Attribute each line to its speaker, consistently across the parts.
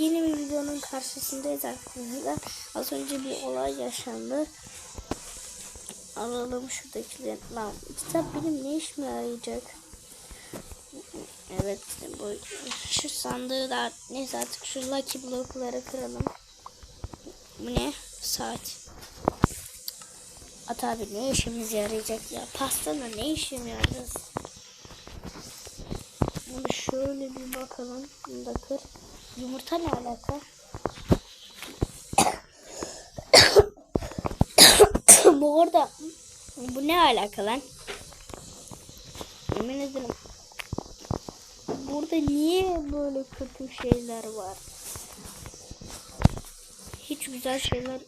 Speaker 1: yeni bir videonun karşısındayız arkadaşlar. Az önce bir olay yaşandı. Alalım şuradakileri. Lan kitap benim ne işime yarayacak? Evet bu şu sandığı da neyse artık şu lucky blokları kıralım. Bu ne? Saat. At abi ne işimiz yarayacak ya? Pastana ne işim yarayacak? Şöyle bir bakalım. Bunu da kır. Yumurta ne alaka? bu orada bu ne alaka lan? Yemin ederim. Burada niye böyle kötü şeyler var? Hiç güzel şeyler.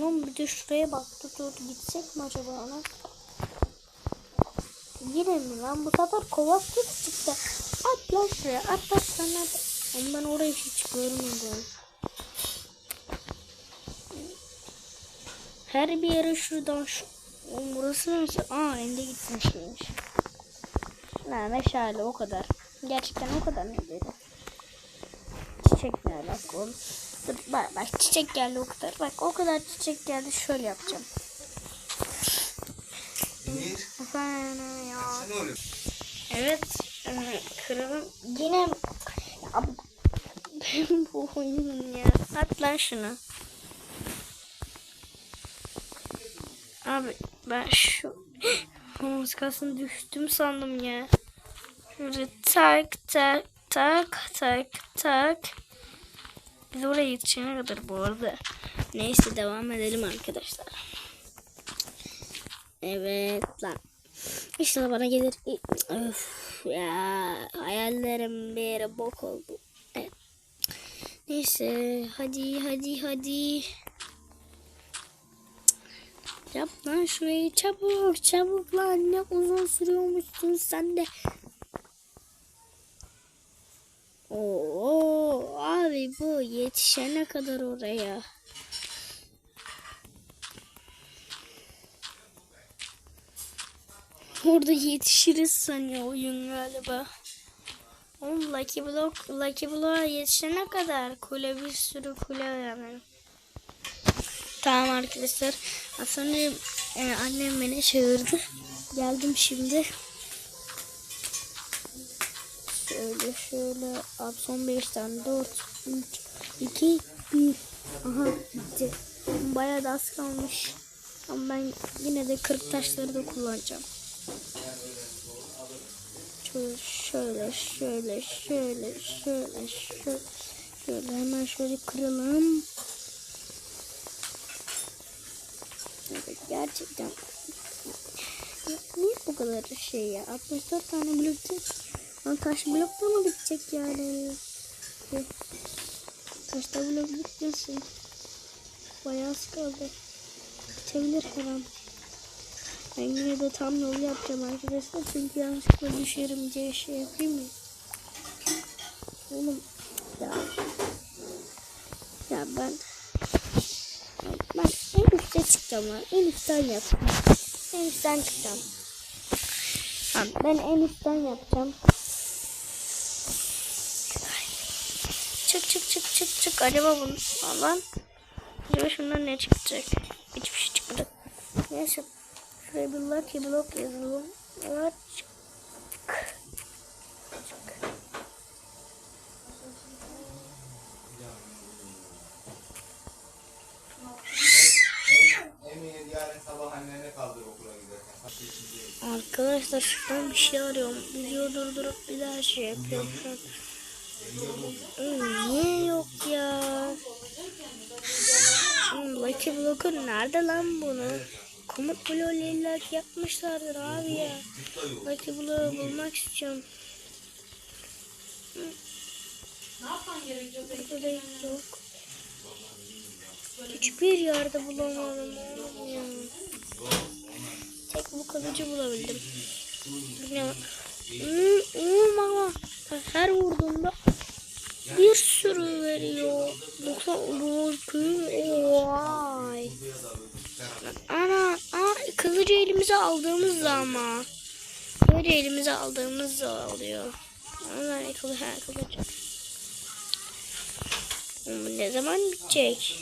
Speaker 1: Lan bir de şuraya bak. Dur gitsek mi acaba ona? Yine mi lan? Bu sefer gibi çıktı. At lan şuraya. At at sana. da. Ama ben orayı hiç görmedim. Her bir yere şuradan şu. Oğlum burası neresi? Aa ende gitmiş şeymiş. Ne meşale o kadar. Gerçekten o kadar mı böyle? Çiçek ne alaka oğlum? Dur bak bak çiçek geldi o kadar. Bak o kadar çiçek geldi şöyle yapacağım.
Speaker 2: Emir,
Speaker 1: ya. Evet. e, Kralım yine oyunum ya. At lan şunu. Abi ben şu muskasını düştüm sandım ya. Şöyle tak tak tak tak tak. Biz oraya yetişene kadar bu arada. Neyse devam edelim arkadaşlar. Evet lan. İnşallah bana gelir. Öf ya hayallerim bir bok oldu. Neyse hadi hadi hadi. Yap lan şurayı çabuk çabuk lan ne uzun sürüyormuşsun sen de. Oo abi bu yetişene kadar oraya. Orada yetişiriz sanıyor oyun galiba. Oğlum Lucky Block, Lucky Block'a yetişene kadar kule bir sürü kule yani. Tamam arkadaşlar. Az sonra e, annem beni çağırdı. Geldim şimdi. Şöyle şöyle. Abi son 5 tane. 4, 3, 2, 1. Aha bitti. Bayağı da az kalmış. Ama ben yine de 40 taşları da kullanacağım. Şöyle şöyle şöyle şöyle şöyle şöyle hemen şöyle kıralım. Evet, gerçekten Ya, niye bu kadar şey ya 64 tane blok değil. Lan taş blokta mı bitecek yani? Taşta blok bitmesin. Bayağı az kaldı. Bitebilir her. Ben yine de tam yol yapacağım arkadaşlar. Çünkü yanlışlıkla düşerim diye şey yapayım mı? Oğlum ya. Ya ben ben en üstte çıkacağım lan. En üstten yapacağım. En üstten çıkacağım. Tamam, ben en üstten yapacağım. Çık çık çık çık çık. Acaba bunu lan. Acaba şundan ne çıkacak? Hiçbir şey çıkmadı. Neyse. Şuraya bir lucky block yazalım. Evet. Çık.
Speaker 2: Emir yarın sabah annene kaldır okula giderken. Kaç yaşındayım?
Speaker 1: Arkadaşlar şuradan bir şey arıyorum. Video durdurup bir daha şey yapıyorum. Niye yok ya? Lucky Block'un nerede lan bunu? Bloğu illak yapmışlardır abi ya. Lucky Block'u bulmak istiyorum. Burada da yok. Hiçbir yerde bulamadım ya. Tek bu kalıcı bulabildim. Ne? Hmm, hmm, ama her vurduğumda bir sürü veriyor. Yoksa bu vay. Ana, kılıcı elimize aldığımız zaman. Kılıcı elimize aldığımız oluyor. Ama kılıcı, ha, kılıcı. Bu ne zaman bitecek?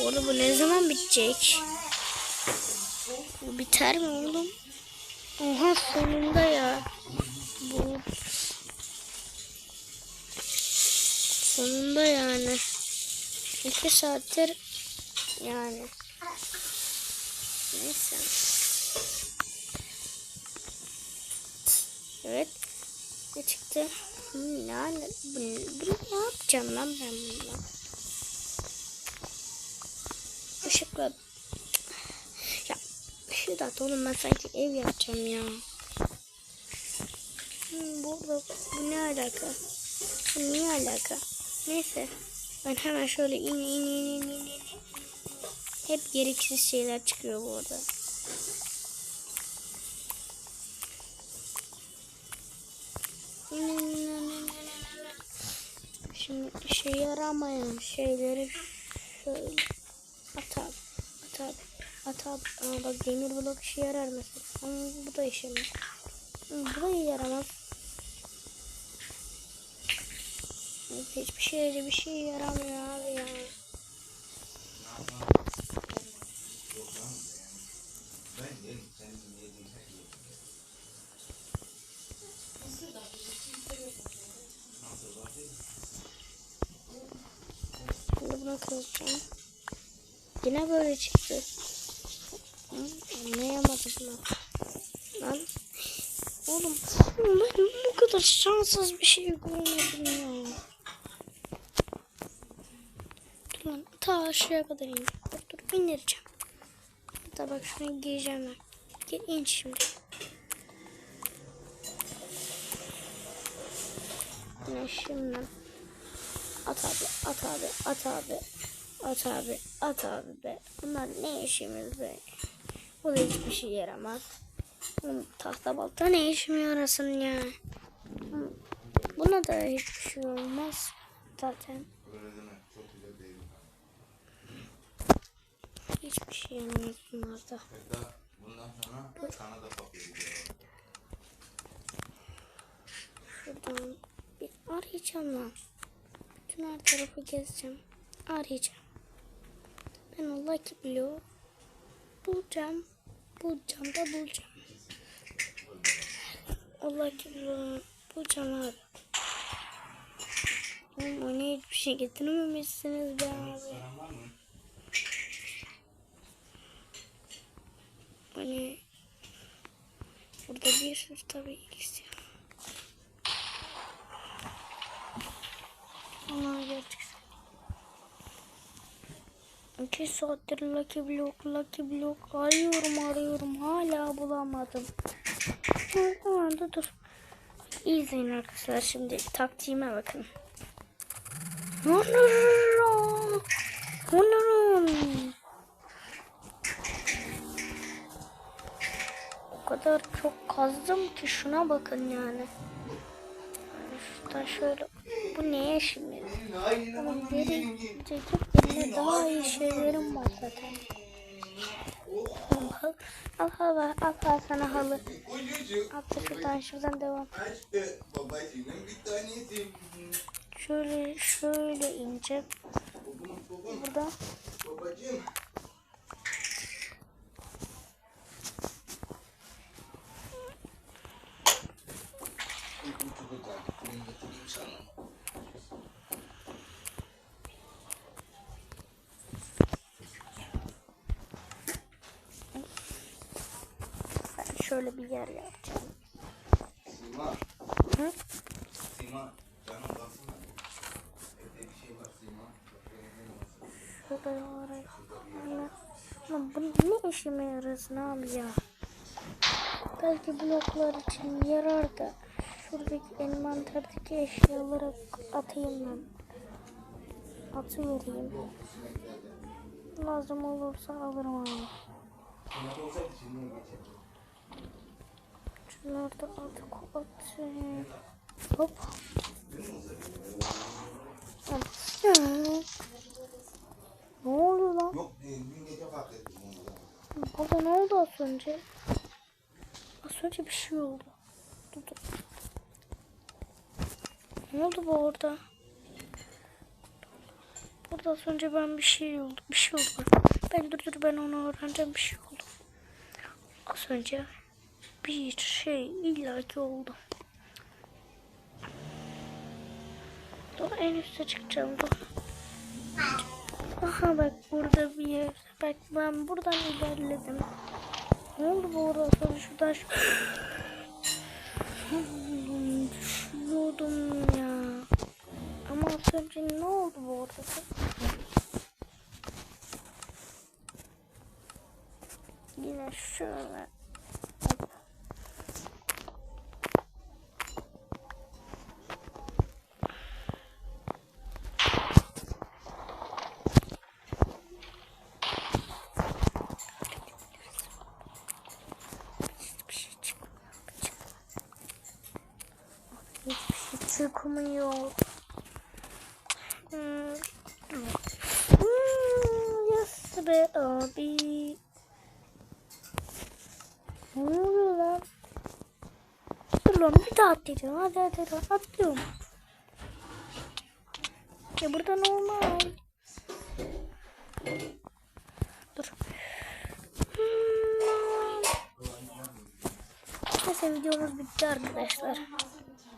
Speaker 1: Oğlum bu ne zaman bitecek? Bu biter mi oğlum? Oha sonunda ya. Bu sonunda yani. İki saattir yani. Neyse. Evet. Ne çıktı? Hmm, yani bunu, bunu ne yapacağım lan ben bununla? Işıkla. Ya Şudat oğlum ben sanki ev yapacağım ya. Hmm, bu, bu, ne alaka? Bu niye alaka? Neyse. Ben hemen şöyle in in in in in in. Hep gereksiz şeyler çıkıyor bu arada. Şimdi işe yaramayan şeyleri şöyle at abi, at abi, at abi. Aa, bak demir blok işe yarar mesela. Ama bu da işe. Hı, Bu da yaramaz. Hiçbir şeyde bir şey yaramıyor abi ya. Kızacağım. Yine böyle çıktı. Anlayamadım. Lan. Oğlum ben bu kadar şanssız bir şey görmedim ya. Dur lan ta aşağıya kadar in. Dur dur indireceğim. Hatta bak şunu giyeceğim ben. Gel in şimdi. Ne şimdi? At abi, at abi, at abi. At abi, at abi be. Bunlar ne işimiz be? Bu da hiçbir şey yaramaz. Tahta balta ne işime yarasın ya? Buna da hiçbir şey olmaz zaten. Hiçbir şey yaramaz bunlarda.
Speaker 2: Bundan sonra sana da.
Speaker 1: Şuradan bir arayacağım lan. Bütün her tarafı gezeceğim. Arayacağım. Ben o Lucky Blue bulacağım. Bulacağım da bulacağım. O Lucky Blue bulacağım abi. Oğlum o ne hiçbir şey getirmemişsiniz be abi. Hani burada bir sürü tabii iksir. Ama gerçekten. İki saattir Lucky Block, Lucky Block arıyorum arıyorum hala bulamadım. Tamam da dur. İyi izleyin arkadaşlar şimdi taktiğime bakın. Onurum. Onurum. O kadar çok kazdım ki şuna bakın yani. Şuradan şöyle bu neye şimdi? Geri çekip eline daha iyi şeylerim var zaten. Al, al halı, al, al sana halı. Al şuradan şuradan devam. Şöyle şöyle ince. Burada
Speaker 2: Babacığım. Uykucu da geldi. Bunu getireyim sana.
Speaker 1: ben şöyle bir yer yapacağım.
Speaker 2: Sima.
Speaker 1: Hı?
Speaker 2: Sima. Canım baksana. Evde bir şey var Sima.
Speaker 1: Şurada oraya. Lan, bu ne işime yarasın abi ya? Belki bloklar için yarar da şuradaki envanterdeki eşyaları atayım ben. Atıvereyim. Lazım olursa alırım abi.
Speaker 2: Olsaydı şimdi geçerdi.
Speaker 1: Da atık atayım. Hop. Ne oluyor lan?
Speaker 2: Yok e, dün gece fark ettim onu da.
Speaker 1: Baba ne oldu az önce? Az önce bir şey oldu. Dur dur. Ne oldu bu orada? arada az önce ben bir şey oldu. Bir şey oldu. Ben dur dur ben onu öğreneceğim bir şey oldu. Az önce bir şey illaki oldu. Dur en üste çıkacağım dur. Aha bak burada bir yer. Bak ben buradan ilerledim. Ne oldu bu arada sonra şuradan şu... Düşüyordum ya. Ama az önce ne oldu bu arada? Yine şöyle. Hop. Hiçbir şey çıkmıyor. Çıkmıyor. Hmm. Hmm, yes be abi. Ne oluyor lan? Dur lan bir daha atlayacağım. Hadi hadi hadi atlıyorum. Ya burada normal. Dur. Hmm. Neyse videomuz bitti arkadaşlar.